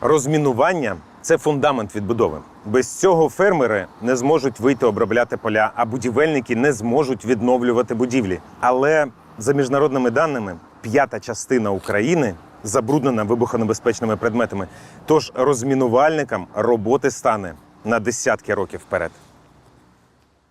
Розмінування це фундамент відбудови. Без цього фермери не зможуть вийти обробляти поля, а будівельники не зможуть відновлювати будівлі. Але за міжнародними даними, п'ята частина України забруднена вибухонебезпечними предметами. Тож розмінувальникам роботи стане на десятки років вперед.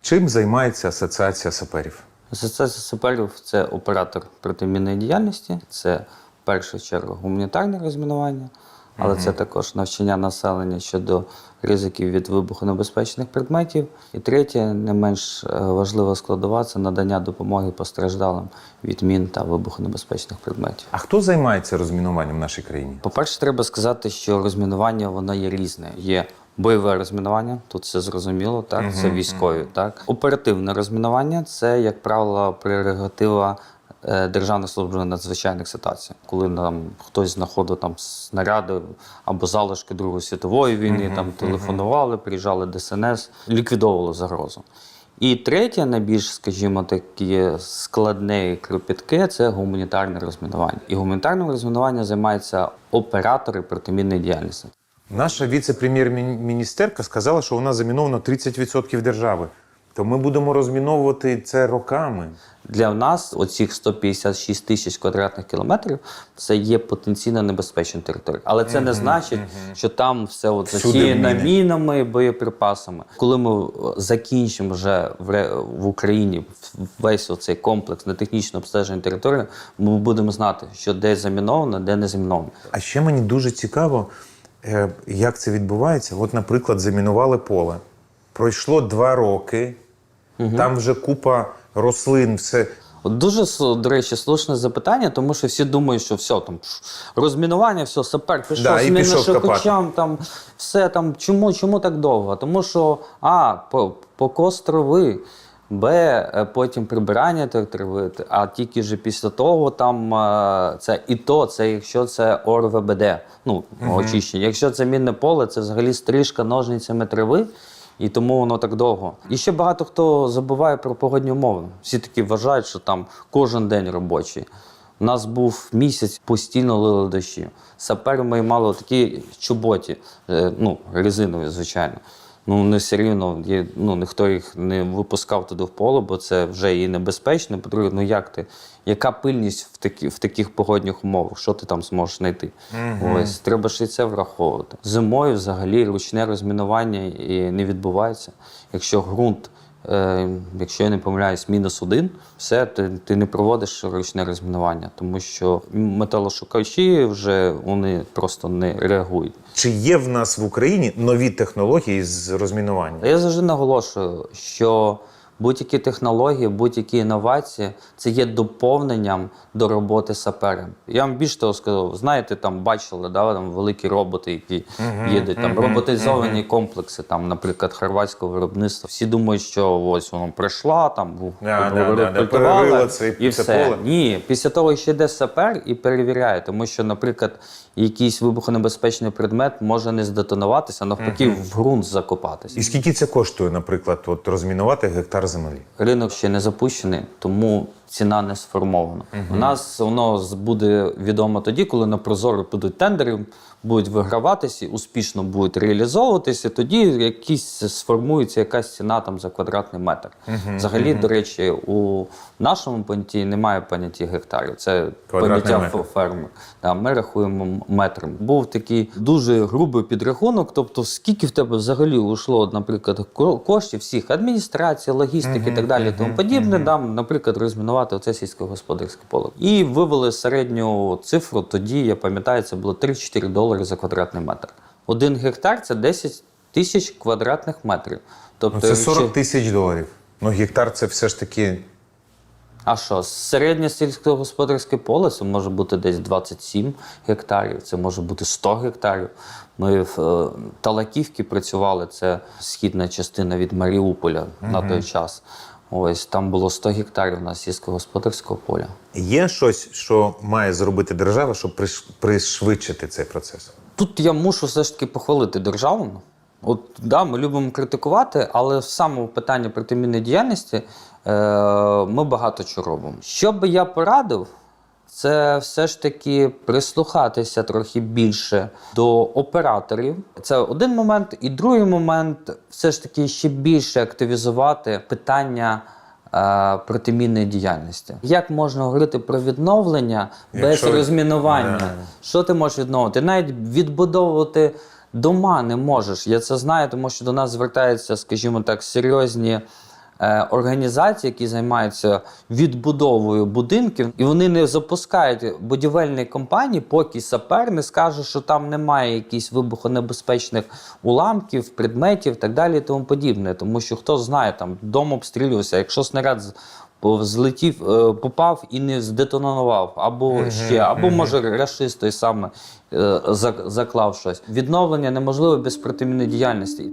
Чим займається асоціація саперів? Асоціація саперів це оператор протимінної діяльності, це в першу чергу гуманітарне розмінування, але це також навчання населення щодо ризиків від вибухонебезпечних предметів. І третє, не менш е, важлива складова це надання допомоги постраждалим від мін та вибухонебезпечних предметів. А хто займається розмінуванням в нашій країні? По-перше, треба сказати, що розмінування воно є різне. Є бойове розмінування, тут все зрозуміло, так це військові. Так оперативне розмінування це, як правило, прерогатива Державної служби надзвичайних ситуацій, коли нам хтось знаходив там снаряди або залишки Другої світової війни, там телефонували, приїжджали ДСНС, ліквідовували загрозу. І третє, найбільш, скажімо, таке складне і кропітке це гуманітарне розмінування. І гуманітарним розмінуванням займаються оператори протимінної діяльності. Наша віце-прем'єр-міністерка сказала, що у нас заміновано 30% держави. То ми будемо розміновувати це роками. Для нас оцих 156 тисяч квадратних кілометрів це є потенційно небезпечна територія. Але це не значить, що там все от засіяно мінами, боєприпасами. Коли ми е, закінчимо вже в, Україні весь оцей комплекс на технічне обстеження території, ми будемо знати, що де заміновано, де не заміновано. А ще мені дуже цікаво, е, як це відбувається. От, наприклад, замінували поле. Пройшло два роки, там вже купа рослин, все. Дуже до речі, слушне запитання, тому що всі думають, що все там розмінування, все, сапер пішов, Да, шокочам, там все там. Чому, чому так довго? Тому що а, по, покос трави, Б, е, потім прибирання трави, а тільки вже після того там е, це і то, це якщо це ОРВБД, ну очищення. Якщо це мінне поле, це взагалі стрижка ножницями трави. І тому воно так довго. І ще багато хто забуває про погодні умови. Всі такі вважають, що там кожен день робочий. У нас був місяць, постійно лили дощі. Сапери ми мали такі чоботі, е, ну, резинові, звичайно. Ну, не все рівно, ну, ніхто їх не випускав туди в поле, бо це вже і небезпечно. По-друге, ну як ти? Яка пильність в, такі, в таких погодних умовах? Що ти там зможеш знайти? Ось треба ж і це враховувати. Зимою взагалі ручне розмінування і не відбувається. Якщо ґрунт, якщо я не помиляюсь, мінус один, все, ти, ти не проводиш ручне розмінування, тому що металошукачі вже вони просто не реагують. Чи є в нас в Україні нові технології з розмінування? Я завжди наголошую, що будь-які технології, будь-які інновації це є доповненням до роботи сапером. Я вам більше того сказав, знаєте, там бачили да, там великі роботи, які їдуть, там роботизовані комплекси, там, наприклад, хорватського виробництва. Всі думають, що ось воно прийшла, там це- і все. поле. Ні, після того ще йде сапер і перевіряє, тому що, наприклад, якийсь вибухонебезпечний предмет може не здетонуватися, а навпаки, в ґрунт закопатися. І скільки це коштує, наприклад, от розмінувати гектар землі? Ринок ще не запущений, тому ціна не сформована. У нас воно буде відомо тоді, коли на прозоро підуть тендери, будуть виграватися, успішно будуть реалізовуватися. Тоді якісь сформується якась ціна там за квадратний метр. Взагалі, до речі, у нашому понятті немає поняття гектарів. Це Квадратний поняття метр. ферми. Да, ми рахуємо метром. Був такий дуже грубий підрахунок. Тобто, скільки в тебе взагалі ушло, наприклад, коштів всіх адміністрації, логістики і так далі, тому подібне, там, наприклад, розмінувати оце сільськогосподарське поле. І вивели середню цифру. Тоді я пам'ятаю, це було 3-4 долари за квадратний метр. Один гектар це 10 тисяч квадратних метрів. Тобто, Ну, це 40 тисяч доларів. Ну, гектар це все ж таки. А що, середнє сільськогосподарське поле це може бути десь 27 гектарів, це може бути 100 гектарів. Ми в е, Талаківці працювали, це східна частина від Маріуполя на той час. Ось там було 100 гектарів на сільськогосподарського поля. Є щось, що має зробити держава, щоб пришвидшити цей процес? Тут я мушу все ж таки похвалити державу. От да, ми любимо критикувати, але в самому питанні протимінної діяльності е, ми багато чого робимо. Що би я порадив, це все ж таки прислухатися трохи більше до операторів. Це один момент. І другий момент все ж таки ще більше активізувати питання. е, Протимінної діяльності. Як можна говорити про відновлення Якщо- без розмінування? Да. Що ти можеш відновити? Навіть відбудовувати дома не можеш. Я це знаю, тому що до нас звертаються, скажімо так, серйозні е, організації, які займаються відбудовою будинків, і вони не запускають будівельні компанії, поки сапер не скаже, що там немає якихось вибухонебезпечних уламків, предметів, так далі, і тому подібне. Тому що хто знає, там дом обстрілювався, якщо снаряд злетів, е, попав і не здетонував, або ще, або може рашист той саме заклав щось. Відновлення неможливо без протимінної діяльності.